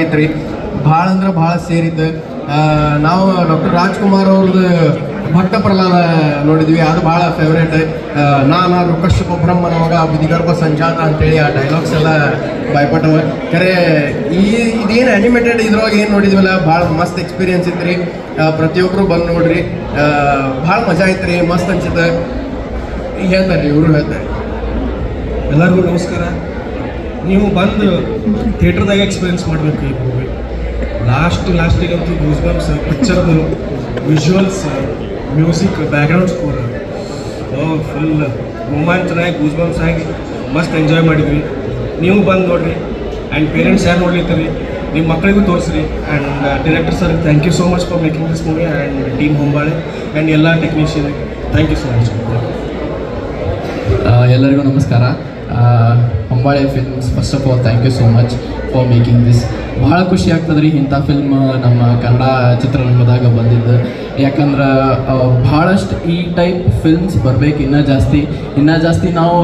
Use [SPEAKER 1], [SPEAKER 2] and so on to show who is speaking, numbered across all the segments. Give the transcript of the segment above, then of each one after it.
[SPEAKER 1] ಐತ್ರಿ. ಭಾಳ ಅಂದ್ರೆ ಭಾಳ ಸೇರಿದ್ದ ನಾವು ಡಾಕ್ಟರ್ ರಾಜ್ಕುಮಾರ್ ಅವ್ರದ್ದು ಭಕ್ತ ಪ್ರಹ್ಲಾದ ನೋಡಿದ್ವಿ, ಅದು ಭಾಳ ಫೇವ್ರೇಟ್ ನಾನು ಬ್ರಹ್ಮನ ಮಗ ಗರ್ಭ ಸಂಜಾತ ಅಂತೇಳಿ ಆ ಡೈಲಾಗ್ಸ್ ಎಲ್ಲ ಭಯಪಟ್ಟವ ಖರೆ ಈ, ಇದೇನು ಅನಿಮೇಟೆಡ್ ಇದ್ರೊಳಗೆ ಏನು ನೋಡಿದ್ವಲ್ಲ, ಭಾಳ ಮಸ್ತ್ ಎಕ್ಸ್ಪೀರಿಯನ್ಸ್ ಇತ್ತು ಪ್ರತಿಯೊಬ್ಬರು ಬಂದು ನೋಡ್ರಿ. ಭಾಳ ಮಜಾ ಐತ್ರಿ, ಮಸ್ತ್ ಅನ್ಸುತ್ತೆ. ಹೇಳ್ತಾರೆ ಇವರು ಹೇಳ್ತಾರೆ?
[SPEAKER 2] ಎಲ್ಲರಿಗೂ ನಮಸ್ಕಾರ. ನೀವು ಬಂದು ಥಿಯೇಟ್ರದಾಗ ಎಕ್ಸ್ಪೀರಿಯನ್ಸ್ ಮಾಡಬೇಕು ಈ ಮೂವಿ ಲಾಸ್ಟ್ ಲಾಸ್ಟಿಗಂತೂ goose bumps ಪಿಕ್ಚರ್ದು visuals music background score full ರೋಮಾಂಚನಾಗಿ goose bumps ಆಗಿ ಮಸ್ತ್ ಎಂಜಾಯ್ ಮಾಡಿದ್ವಿ. ನೀವು ಬಂದು ನೋಡಿರಿ ಆ್ಯಂಡ್ ಪೇರೆಂಟ್ಸ್ ಯಾರು ನೋಡ್ಲಿತ್ತೀರಿ ನಿಮ್ಮ ಮಕ್ಕಳಿಗೂ ತೋರಿಸ್ರಿ and director sir thank you so much for making this movie and team Hombale and ಎಲ್ಲ technician thank you so much
[SPEAKER 3] ಎಲ್ಲರಿಗೂ ನಮಸ್ಕಾರ. Hombale Films first of all thank you so much for making this ಭಾಳ ಖುಷಿ ಆಗ್ತದೆ ರೀ ಇಂಥ film ನಮ್ಮ ಕನ್ನಡ ಚಿತ್ರರಂಗದಾಗ ಬಂದಿದ್ದು. ಯಾಕಂದ್ರೆ ಭಾಳಷ್ಟು ಈ ಟೈಪ್ ಫಿಲ್ಮ್ಸ್ ಬರ್ಬೇಕು ಇನ್ನೂ ಜಾಸ್ತಿ. ಇನ್ನೂ ಜಾಸ್ತಿ ನಾವು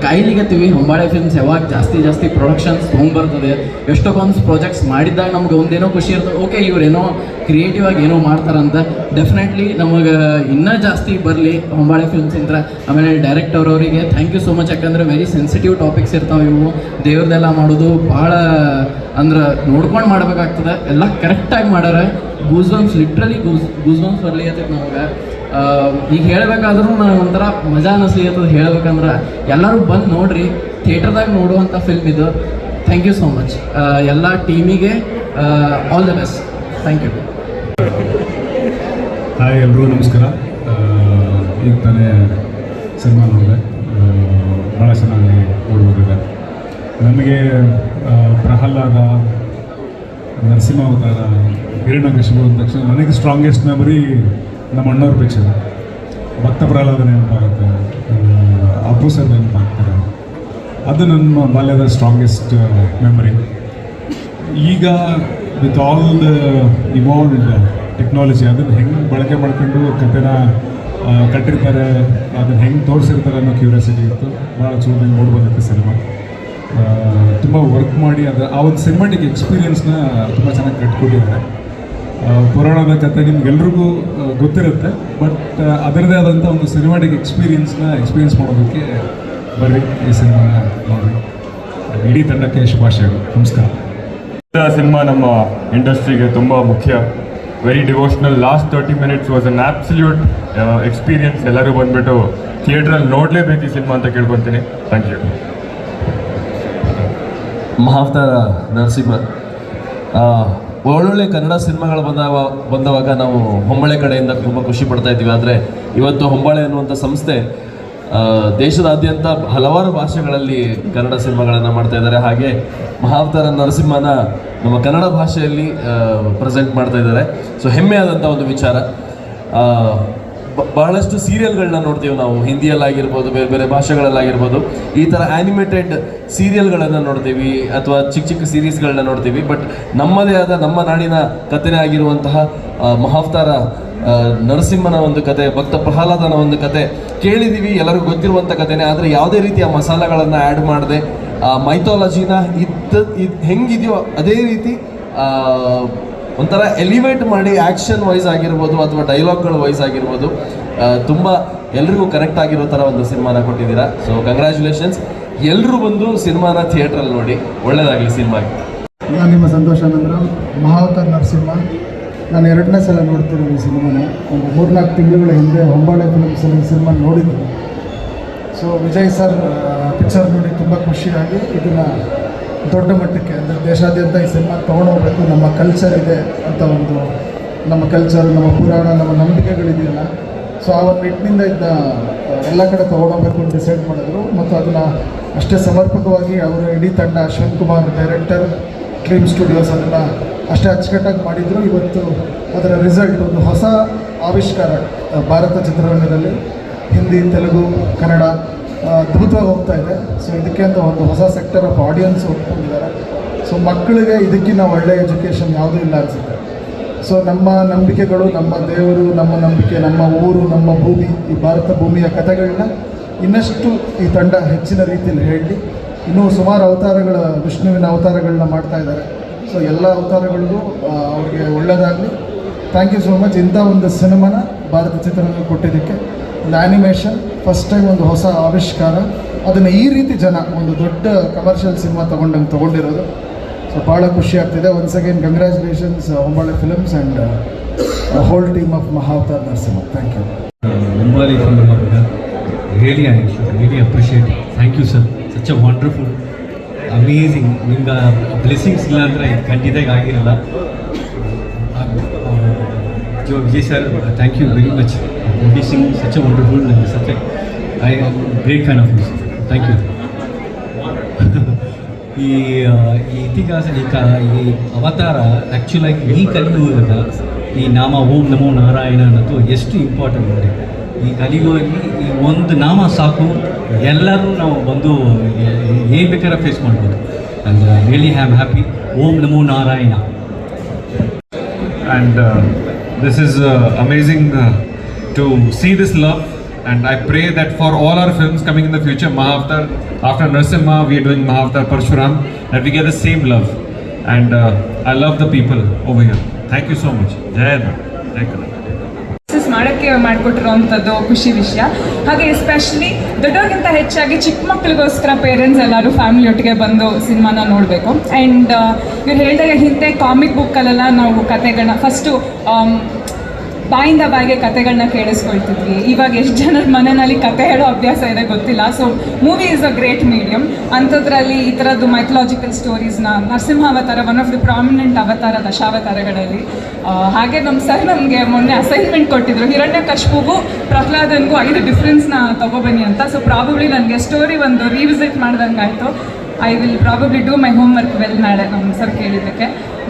[SPEAKER 3] ಕಾಯ್ಲಿಗತ್ತೀವಿ ಹೊಂಬಾಳೆ ಫಿಲ್ಮ್ಸ್ ಯಾವಾಗ ಜಾಸ್ತಿ ಜಾಸ್ತಿ ಪ್ರೊಡಕ್ಷನ್ಸ್ ತೊಗೊಂಡ್ಬರ್ತದೆ ಎಷ್ಟೊಂದು ಪ್ರಾಜೆಕ್ಟ್ಸ್ ಮಾಡಿದ್ದಾಗ ನಮ್ಗೆ ಒಂದೇನೋ ಖುಷಿ ಇರ್ತದೆ. ಓಕೆ ಇವರೇನೋ ಕ್ರಿಯೇಟಿವ್ ಆಗಿ ಏನೋ ಮಾಡ್ತಾರಂತ. ಡೆಫಿನೆಟ್ಲಿ ನಮಗೆ ಇನ್ನೂ ಜಾಸ್ತಿ ಬರಲಿ ಹೊಂಬಾಳೆ ಫಿಲ್ಮ್ಸ್ ಇಂದ ಆಮೇಲೆ ಡೈರೆಕ್ಟರ್ ಅವರಿಗೆ ಥ್ಯಾಂಕ್ ಯು ಸೋ ಮಚ್ ಯಾಕಂದ್ರೆ ವೆರಿ ಸೆನ್ಸಿಟಿವ್ ಟಾಪಿಕ್ಸ್ ಇರ್ತಾವೆ ಇವು. ದೇವ್ರದೆಲ್ಲ ಮಾಡೋದು ಭಾಳ ಅಂದ್ರೆ ನೋಡ್ಕೊಂಡು ಮಾಡ್ಬೇಕಾಗ್ತದೆ. ಎಲ್ಲ ಕರೆಕ್ಟಾಗಿ ಮಾಡ್ಯಾರ goose bumps literally goose goosebumps ಬರ್ಲಿಕ್ಕೆ ನಮಗೆ ಈಗ ಹೇಳಬೇಕಾದ್ರೂ ನಾನು ಒಂಥರ ಮಜಾ ಅನಿಸ್ಲಿತ್ತದ ಹೇಳ್ಬೇಕಂದ್ರೆ. ಎಲ್ಲರೂ ಬಂದು ನೋಡ್ರಿ, ಥಿಯೇಟರ್ದಾಗ ನೋಡುವಂಥ ಫಿಲ್ಮ್ ಇದು. ಥ್ಯಾಂಕ್ ಯು ಸೋ ಮಚ್ ಎಲ್ಲ ಟೀಮಿಗೆ all the best thank you
[SPEAKER 4] hi ಎಲ್ರಿಗೂ ನಮಸ್ಕಾರ. ಈಗ ತಾನೇ ಸಿನಿಮಾ ನೋಡಿದೆ. ಭಾಳ ಚೆನ್ನಾಗಿ ನೋಡ್ಬೋದಿದೆ ನಮಗೆ ಪ್ರಹ್ಲಾದ ನರಸಿಂಹ ಅವತಾರ ಹಿರಣ್ಯಕಶಿಪು ಅಂದ ತಕ್ಷಣ ನನಗೆ ಸ್ಟ್ರಾಂಗೆಸ್ಟ್ ಮೆಮೊರಿ ನಮ್ಮ ಅಣ್ಣವ್ರ ಪಿಕ್ಚರ್ ಭಕ್ತ ಪ್ರಹ್ಲಾದ ನೆನಪಾಗುತ್ತೆ. ಅಪ್ಪು ಸರ್ ನೆನಪಾಗ್ತಾರೆ ಅದು ನನ್ನ ಬಾಲ್ಯದ ಸ್ಟ್ರಾಂಗೆಸ್ಟ್ ಮೆಮೊರಿ ಈಗ with all the evolved technology ಅದನ್ನು ಹೆಂಗೆ ಬಳಕೆ ಮಾಡ್ಕೊಂಡು ಕಥೆನ ಆ, ಕಟ್ಟಿರ್ತಾರೆ ಅದನ್ನು ಹೆಂಗೆ ತೋರಿಸಿರ್ತಾರೆ ಅನ್ನೋ ಕ್ಯೂರಿಯಾಸಿಟಿ ಇತ್ತು. ಭಾಳ ಚೂರು ನೋಡ್ಬೋದಿತ್ತು ಸಿನಿಮಾ ತುಂಬ ವರ್ಕ್ ಮಾಡಿ ಅದು ಆ ಒಂದು ಸಿನಿಮಾಟಿಕ್ ಎಕ್ಸ್ಪೀರಿಯನ್ಸ್ನ ತುಂಬ ಚೆನ್ನಾಗಿ ಕಟ್ಕೊಟ್ಟಿದ್ದಾರೆ. ಪುರಾಣದ ಕಥೆ ನಿಮ್ಗೆಲ್ರಿಗೂ ಗೊತ್ತಿರುತ್ತೆ ಬಟ್ ಅದರದೇ ಆದಂಥ ಒಂದು ಸಿನಿಮಾಟಿಕ್ ಎಕ್ಸ್ಪೀರಿಯನ್ಸ್ನ ಎಕ್ಸ್ಪೀರಿಯನ್ಸ್ ಮಾಡೋದಕ್ಕೆ ಬರ್ರಿ ಈ ಸಿನಿಮಾನ ನೋಡಿ ಇಡೀ ತಂಡಕ್ಕೆ ಶುಭಾಶಯಗಳು. ನಮಸ್ಕಾರ.
[SPEAKER 5] ಸಿನಿಮಾ ನಮ್ಮ ಇಂಡಸ್ಟ್ರಿಗೆ ತುಂಬ ಮುಖ್ಯ. Very devotional last thirty minutes was an absolute experience ಎಲ್ಲರೂ ಬಂದ್ಬಿಟ್ಟು ಥಿಯೇಟ್ರಲ್ಲಿ ನೋಡಲೇಬೇಕು ಈ ಸಿನಿಮಾ ಅಂತ ಕೇಳ್ಕೊತೀನಿ. Thank you
[SPEAKER 6] Mahavatara Narasimha. ಒಳ್ಳೊಳ್ಳೆ ಕನ್ನಡ ಸಿನಿಮಾಗಳು ಬಂದಾಗ, ಬಂದವಾಗ ನಾವು ಹೊಂಬಳೆ ಕಡೆಯಿಂದ ತುಂಬ ಖುಷಿ ಪಡ್ತಾ ಇದ್ದೀವಿ. ಆದರೆ ಇವತ್ತು ಹೊಂಬಾಳೆ ಅನ್ನುವಂಥ ಸಂಸ್ಥೆ ದೇಶದಾದ್ಯಂತ ಹಲವಾರು ಭಾಷೆಗಳಲ್ಲಿ ಕನ್ನಡ ಸಿನಿಮಾಗಳನ್ನು ಮಾಡ್ತಾ ಇದ್ದಾರೆ. ಹಾಗೆ ಮಹಾವತಾರ ನರಸಿಂಹನ ನಮ್ಮ ಕನ್ನಡ ಭಾಷೆಯಲ್ಲಿ ಪ್ರೆಸೆಂಟ್ ಮಾಡ್ತಾ ಇದ್ದಾರೆ. ಸೊ ಹೆಮ್ಮೆಯಾದಂಥ ಒಂದು ವಿಚಾರ. ಬಹಳಷ್ಟು ಸೀರಿಯಲ್ಗಳನ್ನ ನೋಡ್ತೀವಿ ನಾವು. ಹಿಂದಿಯಲ್ಲಾಗಿರ್ಬೋದು, ಬೇರೆ ಬೇರೆ ಭಾಷೆಗಳಲ್ಲಾಗಿರ್ಬೋದು. ಈ ಥರ ಆ್ಯನಿಮೇಟೆಡ್ ಸೀರಿಯಲ್ಗಳನ್ನು ನೋಡ್ತೀವಿ, ಅಥವಾ ಚಿಕ್ಕ ಚಿಕ್ಕ ಸೀರೀಸ್ಗಳನ್ನ ನೋಡ್ತೀವಿ. ಬಟ್ ನಮ್ಮದೇ ಆದ ನಮ್ಮ ನಾಡಿನ ಕಥೆನೇ ಆಗಿರುವಂತಹ ಮಹಾವತಾರ ನರಸಿಂಹನ ಒಂದು ಕತೆ, ಭಕ್ತ ಪ್ರಹ್ಲಾದನ ಒಂದು ಕತೆ ಕೇಳಿದ್ದೀವಿ ಎಲ್ಲರಿಗೂ ಗೊತ್ತಿರುವಂಥ ಕಥೆನೇ ಆದರೆ ಯಾವುದೇ ರೀತಿಯ ಮಸಾಲೆಗಳನ್ನು ಆ್ಯಡ್ ಮಾಡದೆ ಮೈಥಾಲಜಿನ ಇದ್ದ, ಇದು ಹೆಂಗಿದೆಯೋ ಅದೇ ರೀತಿ ಒಂಥರ ಎಲಿವೇಟ್ ಮಾಡಿ ಆ್ಯಕ್ಷನ್ ವೈಸ್ ಆಗಿರ್ಬೋದು ಅಥವಾ ಡೈಲಾಗ್ಗಳ ವೈಸ್ ಆಗಿರ್ಬೋದು ತುಂಬ ಎಲ್ರಿಗೂ ಕನೆಕ್ಟ್ ಆಗಿರೋ ಥರ ಒಂದು ಸಿನಿಮಾನ ಕೊಟ್ಟಿದ್ದೀರಾ. ಸೊ ಕಂಗ್ರ್ಯಾಚುಲೇಷನ್ಸ್ ಎಲ್ಲರೂ ಬಂದು ಸಿನಿಮಾನ ಥಿಯೇಟ್ರಲ್ಲಿ ನೋಡಿ, ಒಳ್ಳೇದಾಗಲಿ ಸಿನಿಮಾಗೆ.
[SPEAKER 7] ನಾನು ನಿಮ್ಮ ಸಂತೋಷ ನಂತರ ಮಹಾವತಾರ ನರಸಿಂಹ. ನಾನು ಎರಡನೇ ಸಲ ನೋಡ್ತೀನಿ ಈ ಸಿನಿಮಾನ. ಒಂದು ಮೂರ್ನಾಲ್ಕು ತಿಂಗಳುಗಳ ಹಿಂದೆ ಹೊಂಬಾಳೆ ಫಿಲ್ಮ್ಸಲ್ಲಿ ಸಿನಿಮಾ ನೋಡಿದ್ದೀನಿ. ಸೊ ವಿಜಯ್ ಸರ್ ಪಿಕ್ಚರ್ ನೋಡಿ ತುಂಬ ಖುಷಿಯಾಗಿ ಇದನ್ನು ದೊಡ್ಡ ಮಟ್ಟಕ್ಕೆ ಅಂದರೆ ದೇಶಾದ್ಯಂತ ಈ ಸಿನಿಮಾ ತೊಗೊಂಡೋಗ್ಬೇಕು ನಮ್ಮ ಕಲ್ಚರ್ ಇದೆ ಅಂತ ಒಂದು, ನಮ್ಮ ಕಲ್ಚರ್ ನಮ್ಮ ಪುರಾಣ, ನಮ್ಮ ನಂಬಿಕೆಗಳಿದೆಯಲ್ಲ ಸೊ ಆ ಒಂದು ನಿಟ್ಟಿನಿಂದ ಇದ್ದ ಎಲ್ಲ ಕಡೆ ತೊಗೊಂಡೋಗ್ಬೇಕು ಅಂತ ಡಿಸೈಡ್ ಮಾಡಿದ್ರು. ಮತ್ತು ಅದನ್ನು ಅಷ್ಟೇ ಸಮರ್ಪಕವಾಗಿ ಅವರ ಇಡೀ ತಂಡ Ashwanth Kumar director Dream Studios ಅದನ್ನು ಅಷ್ಟೇ ಅಚ್ಚುಕಟ್ಟಾಗಿ ಮಾಡಿದರು. ಇವತ್ತು ಅದರ ರಿಸಲ್ಟ್ ಒಂದು ಹೊಸ ಆವಿಷ್ಕಾರ ಭಾರತ ಚಿತ್ರರಂಗದಲ್ಲಿ. ಹಿಂದಿ, ತೆಲುಗು, ಕನ್ನಡ ಅದ್ಭುತವಾಗಿ ಹೋಗ್ತಾ ಇದೆ. ಸೊ ಇದಕ್ಕೆ ಅಂತ ಒಂದು ಹೊಸ ಸೆಕ್ಟರ್ ಆಫ್ ಆಡಿಯನ್ಸ್ ಒಪ್ಕೊಂಡಿದ್ದಾರೆ ಸೊ ಮಕ್ಕಳಿಗೆ ಇದಕ್ಕಿಂತ ಒಳ್ಳೆ ಎಜುಕೇಷನ್ ಯಾವುದೂ ಇಲ್ಲ ಅನಿಸುತ್ತೆ. ಸೊ ನಮ್ಮ ನಂಬಿಕೆಗಳು, ನಮ್ಮ ದೇವರು, ನಮ್ಮ ನಂಬಿಕೆ, ನಮ್ಮ ಊರು, ನಮ್ಮ ಭೂಮಿ, ಈ ಭಾರತ ಭೂಮಿಯ ಕಥೆಗಳನ್ನ ಇನ್ನಷ್ಟು ಈ ತಂಡ ಹೆಚ್ಚಿನ ರೀತಿಯಲ್ಲಿ ಹೇಳಿ, ಇನ್ನೂ ಸುಮಾರು ಅವತಾರಗಳ, ವಿಷ್ಣುವಿನ ಅವತಾರಗಳನ್ನ ಮಾಡ್ತಾ ಇದ್ದಾರೆ. ಸೊ ಎಲ್ಲ ಅವತಾರಗಳಿಗೂ ಅವ್ರಿಗೆ ಒಳ್ಳೆಯದಾಗಲಿ ಥ್ಯಾಂಕ್ ಯು ಸೋ ಮಚ್ ಇಂಥ ಒಂದು ಸಿನಿಮಾನ ಭಾರತ ಚಿತ್ರರಂಗ ಕೊಟ್ಟಿದ್ದಕ್ಕೆ. ಒಂದು ಆ್ಯನಿಮೇಷನ್ ಫಸ್ಟ್ ಟೈಮ್ ಒಂದು ಹೊಸ ಆವಿಷ್ಕಾರ ಅದನ್ನು ಈ ರೀತಿ ಜನ ಒಂದು ದೊಡ್ಡ ಕಮರ್ಷಿಯಲ್ ಸಿನಿಮಾ ತೊಗೊಂಡಂಗೆ ತೊಗೊಂಡಿರೋದು ಸೊ ಭಾಳ ಖುಷಿ ಆಗ್ತಿದೆ once again congratulations Hombale Films and whole team of Mahavatar Narasimha thank you
[SPEAKER 8] really really appreciate it. Thank you, sir. Such a wonderful, amazing. ನಿಮ್ಗೆ ಬ್ಲೆಸ್ಸಿಂಗ್ಸ್ ಇಲ್ಲ ಅಂದರೆ ಇದು ಖಂಡಿತ ಆಗಿರಲ್ಲ ಜೋ Vijay sir you you very much producing such a wonderful such I am great fan of yours thank you ಈ ಆ, ಈ ಇತಿಹಾಸ ಈ ಕ ಈ ಅವತಾರ ಆ್ಯಕ್ಚುಲಾಗಿ ಈ ಕಲಿಯುಗದ ಈ ನಾಮ ಓಂ ನಮೋ ನಾರಾಯಣ ಅನ್ನೋದು ಎಷ್ಟು ಇಂಪಾರ್ಟೆಂಟ್ ನೋಡಿ. ಈ ಕಲಿಯುಗದಲ್ಲಿ ಈ ಒಂದು ನಾಮ ಸಾಕು ಎಲ್ಲರೂ ನಾವು ಬಂದು ಏನು ಬೇಕಾದ್ರೆ ಫೇಸ್ ಮಾಡ್ಬೋದು. And really am happy Om Namo Narayana.
[SPEAKER 9] Uh, This is uh, amazing uh, to see this love and I pray that for all our films coming in the future, Mahavatar, after Narsimha, we are doing Mahavatar Parshuram, that we get the same love. And uh, I love the people over here. Thank you so much. Jai Jai
[SPEAKER 10] ಮಾಡೋಕ್ಕೆ ಮಾಡಿಕೊಟ್ಟಿರೋವಂಥದ್ದು ಖುಷಿ ವಿಷಯ. ಹಾಗೆ especially ದೊಡ್ಡವ್ರಿಗಿಂತ ಹೆಚ್ಚಾಗಿ ಚಿಕ್ಕ ಮಕ್ಕಳಿಗೋಸ್ಕರ parents ಎಲ್ಲರೂ family ಒಟ್ಟಿಗೆ ಬಂದು ಸಿನಿಮಾನ ನೋಡಬೇಕು. ಆ್ಯಂಡ್ ಇವ್ರು ಹೇಳಿದಾಗ ಹಿಂದೆ ಕಾಮಿಕ್ ಬುಕ್ಕಲ್ಲೆಲ್ಲ ನಾವು ಕತೆಗಳನ್ನ ಫಸ್ಟು ಬಾಯಿಂದ ಬಾಯಿಗೆ ಕತೆಗಳನ್ನ ಕೇಳಿಸ್ಕೊಳ್ತಿದ್ವಿ. ಇವಾಗ ಎಷ್ಟು ಜನರ ಮನೆಯಲ್ಲಿ ಕತೆ ಹೇಳೋ ಅಭ್ಯಾಸ ಇದೆ ಗೊತ್ತಿಲ್ಲ. So movie is a great medium ಅಂಥದ್ರಲ್ಲಿ ಈ ಥರದ್ದು ಮೈಥಲಾಜಿಕಲ್ ಸ್ಟೋರೀಸ್ನ ನರಸಿಂಹ ಅವತಾರ ಒನ್ ಆಫ್ ದಿ ಪ್ರಾಮಿನೆಂಟ್ ಅವತಾರ ದಶಾವತಾರಗಳಲ್ಲಿ. ಹಾಗೆ ನಮ್ಮ ಸರ್ ನಮಗೆ ಮೊನ್ನೆ ಅಸೈನ್ಮೆಂಟ್ ಕೊಟ್ಟಿದ್ರು. ಹಿರಣ್ಯ ಕಶ್ಪುಗೂ ಪ್ರಹ್ಲಾದನ್ಗೂ ಐದು ಡಿಫ್ರೆನ್ಸ್ನ ತಗೋಬನ್ನಿ ಅಂತ. ಸೊ ಪ್ರಾಬಬ್ಲಿ ನನಗೆ ಸ್ಟೋರಿ ಒಂದು ರೀವಿಸಿಟ್ ಮಾಡ್ದಂಗೆ ಆಯಿತು. I will probably do my homework well ನಾಳೆ ನಮ್ಮ ಸರ್ ಕೇಳಿದ್ದಕ್ಕೆ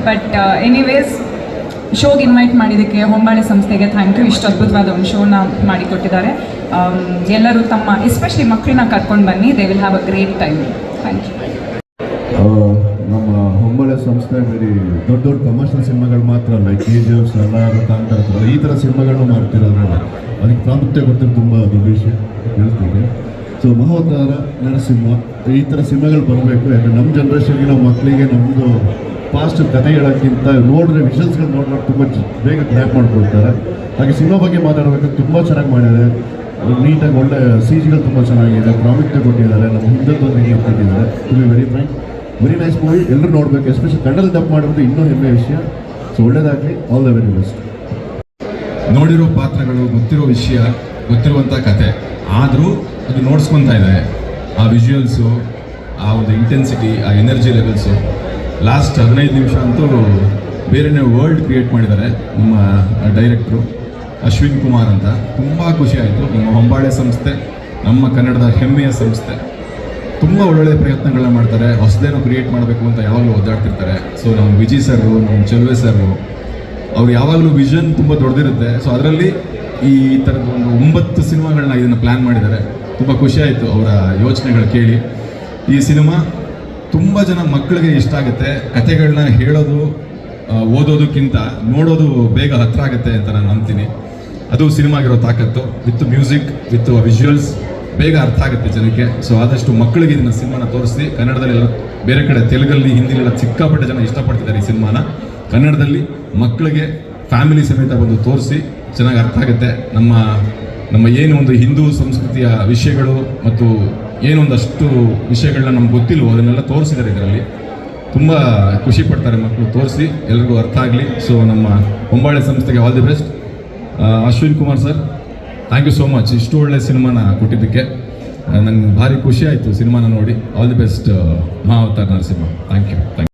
[SPEAKER 10] ಬಟ್ ಎನಿವೇಸ್ ಶೋಗೆ ಇನ್ವೈಟ್ ಮಾಡಿದ್ದಕ್ಕೆ ಹೊಂಬಾಳೆ ಸಂಸ್ಥೆಗೆ ಥ್ಯಾಂಕ್ ಯು ಇಷ್ಟು ಅದ್ಭುತವಾದ ಒಂದು ಶೋನ ಮಾಡಿಕೊಟ್ಟಿದ್ದಾರೆ. ಆಮ್, ಎಲ್ಲರೂ ತಮ್ಮ ಎಸ್ಪೆಷಲಿ ಮಕ್ಕಳನ್ನ ಕರ್ಕೊಂಡು ಬನ್ನಿ. They will have a great time thank you
[SPEAKER 11] ನಮ್ಮ ಹೊಂಬಳೆ ಸಂಸ್ಥೆ ಬರೀ ದೊಡ್ಡ ದೊಡ್ಡ ಕಮರ್ಷಿಯಲ್ ಸಿನಿಮಾಗಳು ಮಾತ್ರ ಅಲ್ಲ. ಕೆ ಜಿ ಎಫ್ ಥರ ಈ ಥರ ಸಿನಿಮಾಗಳನ್ನ ಮಾಡ್ತಿರೋದ್ರಲ್ಲ ಅದಕ್ಕೆ ಪ್ರಾಮುಖ್ಯತೆ ಕೊಡ್ತಿರೋ ತುಂಬ ದೊಡ್ಡ ವಿಷಯ ಹೇಳ್ತೀನಿ ಸೊ ಮಹೋದ್ಧಾರ ನರಸಿಂಹ ಈ ಥರ ಸಿನಿಮಾಗಳು ಬರಬೇಕು. ಯಾಕಂದ್ರೆ ನಮ್ಮ ಜನ್ರೇಷನ್ಗೆ ಮಕ್ಕಳಿಗೆ ನಮ್ಮದು ಪಾಸ್ಟ್ ಕತೆ ಹೇಳೋಕ್ಕಿಂತ ನೋಡಿದ್ರೆ ವಿಷನ್ಸ್ಗಳು ನೋಡಿದ್ರೆ ತುಂಬ ಬೇಗ ಗ್ರ್ಯಾಪ್ ಮಾಡ್ಕೊಳ್ತಾರೆ. ಹಾಗೆ ಸಿನಿಮಾ ಬಗ್ಗೆ ಮಾತಾಡಬೇಕು ತುಂಬ ಚೆನ್ನಾಗಿ ಮಾಡಿದ್ದಾರೆ. ನೀಟಾಗಿ ಒಳ್ಳೆ ಸೀಜ್ಗಳು ಜಿಗಳು ತುಂಬ ಚೆನ್ನಾಗಿದೆ. ಪ್ರಾಮುಖ್ಯತೆ ಕೊಟ್ಟಿದ್ದಾರೆ. ನಮ್ಮ ಹಿಂದತ್ತೊಂದಿಗೆ ಕೊಟ್ಟಿದ್ದಾರೆ. ಟು ಬಿ ವೆರಿ ಫ್ರೈನ್ ವೆರಿ ನೈಸ್ ಮೂವಿ ಎಲ್ಲರೂ ನೋಡಬೇಕು. ಎಸ್ಪೆಷಲಿ ಕನ್ನಡದಲ್ಲಿ ಡಬ್ ಮಾಡೋದು ಇನ್ನೂ ಹೆಮ್ಮೆ ವಿಷಯ. ಸೊ ಒಳ್ಳೇದಾಗಲಿ. ಆಲ್ ದ ವೆರಿ ಬೆಸ್ಟ್
[SPEAKER 12] ನೋಡಿರೋ ಪಾತ್ರಗಳು, ಗೊತ್ತಿರೋ ವಿಷಯ ಗೊತ್ತಿರುವಂಥ ಕತೆ. ಆದರೂ ಅದು ನೋಡ್ಸ್ಕೊತಾ ಇದೆ. ಆ ವಿಜುವಲ್ಸು ಆ ಒಂದು ಇಂಟೆನ್ಸಿಟಿ ಆ ಎನರ್ಜಿ ಲೆವೆಲ್ಸು ಲಾಸ್ಟ್ ಹದಿನೈದು ನಿಮಿಷ ಅಂತೂ ಬೇರೆನೇ ವರ್ಲ್ಡ್ ಕ್ರಿಯೇಟ್ ಮಾಡಿದ್ದಾರೆ ನಮ್ಮ ಡೈರೆಕ್ಟ್ರು ಅಶ್ವಿನ್ ಕುಮಾರ್ ಅಂತ. ತುಂಬ ಖುಷಿ ಆಯಿತು. ನಮ್ಮ ಹೊಂಬಾಳೆ ಸಂಸ್ಥೆ, ನಮ್ಮ ಕನ್ನಡದ ಹೆಮ್ಮೆಯ ಸಂಸ್ಥೆ. ತುಂಬ ಒಳ್ಳೊಳ್ಳೆ ಪ್ರಯತ್ನಗಳನ್ನ ಮಾಡ್ತಾರೆ. ಹೊಸದೇನೋ ಕ್ರಿಯೇಟ್ ಮಾಡಬೇಕು ಅಂತ ಯಾವಾಗಲೂ ಒದ್ದಾಡ್ತಿರ್ತಾರೆ. ಸೊ ನಮ್ಮ ವಿಜಿ ಸರ್ರು ನಮ್ಮ ಚೆಲ್ವೆ ಸರ್ರು ಅವ್ರು ಯಾವಾಗಲೂ ವಿಷನ್ ತುಂಬ ದೊಡ್ಡದಿರುತ್ತೆ ಸೊ ಅದರಲ್ಲಿ ಈ ಥರದ ಒಂದು ಒಂಬತ್ತು ಸಿನಿಮಾಗಳನ್ನ ಇದನ್ನು ಪ್ಲ್ಯಾನ್ ಮಾಡಿದ್ದಾರೆ. ತುಂಬ ಖುಷಿ ಆಯಿತು ಅವರ ಯೋಚನೆಗಳು ಕೇಳಿ. ಈ ಸಿನಿಮಾ ತುಂಬ ಜನ ಮಕ್ಕಳಿಗೆ ಇಷ್ಟ ಆಗುತ್ತೆ. ಕಥೆಗಳನ್ನ ಹೇಳೋದು ಓದೋದಕ್ಕಿಂತ ನೋಡೋದು ಬೇಗ ಹತ್ರ ಆಗುತ್ತೆ ಅಂತ ನಾನು ನಂಬ್ತೀನಿ. ಅದು ಸಿನಿಮಾಗಿರೋ ತಾಕತ್ತು. ವಿತ್ ಮ್ಯೂಸಿಕ್, ವಿತ್ ವಿಜುವಲ್ಸ್ ಬೇಗ ಅರ್ಥ ಆಗುತ್ತೆ ಜನಕ್ಕೆ. ಸೊ ಆದಷ್ಟು ಮಕ್ಕಳಿಗೆ ಇದನ್ನ ಸಿನಿಮಾನ ತೋರಿಸಿ. ಕನ್ನಡದಲ್ಲೆಲ್ಲ ಬೇರೆ ಕಡೆ, ತೆಲುಗಲ್ಲಿ, ಹಿಂದಿಲೆಲ್ಲ ಸಿಕ್ಕಾಪಟ್ಟೆ ಜನ ಇಷ್ಟಪಡ್ತಿದ್ದಾರೆ ಈ ಸಿನಿಮಾನ. ಕನ್ನಡದಲ್ಲಿ ಮಕ್ಕಳಿಗೆ ಫ್ಯಾಮಿಲಿ ಸಮೇತ ಬಂದು ತೋರಿಸಿ ಚೆನ್ನಾಗಿ ಅರ್ಥ ಆಗುತ್ತೆ. ನಮ್ಮ ನಮ್ಮ ಏನು ಒಂದು ಹಿಂದೂ ಸಂಸ್ಕೃತಿಯ ವಿಷಯಗಳು ಮತ್ತು ಏನೊಂದಷ್ಟು ವಿಷಯಗಳನ್ನ ನಮ್ಗೆ ಗೊತ್ತಿಲ್ವೋ, ಅದನ್ನೆಲ್ಲ ತೋರಿಸಿದ್ದಾರೆ ಇದರಲ್ಲಿ. ತುಂಬ ಖುಷಿ ಪಡ್ತಾರೆ ಮಕ್ಕಳು, ತೋರಿಸಿ, ಎಲ್ರಿಗೂ ಅರ್ಥ ಆಗಲಿ. ಸೊ ನಮ್ಮ ಹೊಂಬಾಳೆ ಸಂಸ್ಥೆಗೆ all the best Ashwin Kumar sir thank you so much ಇಷ್ಟು ಒಳ್ಳೆ ಸಿನಿಮಾನ ಕೊಟ್ಟಿದ್ದಕ್ಕೆ, ನಂಗೆ ಭಾರಿ ಖುಷಿ ಆಯಿತು ಸಿನಿಮಾನ ನೋಡಿ. All the best Mahavatar Narasimha. Thank you thank you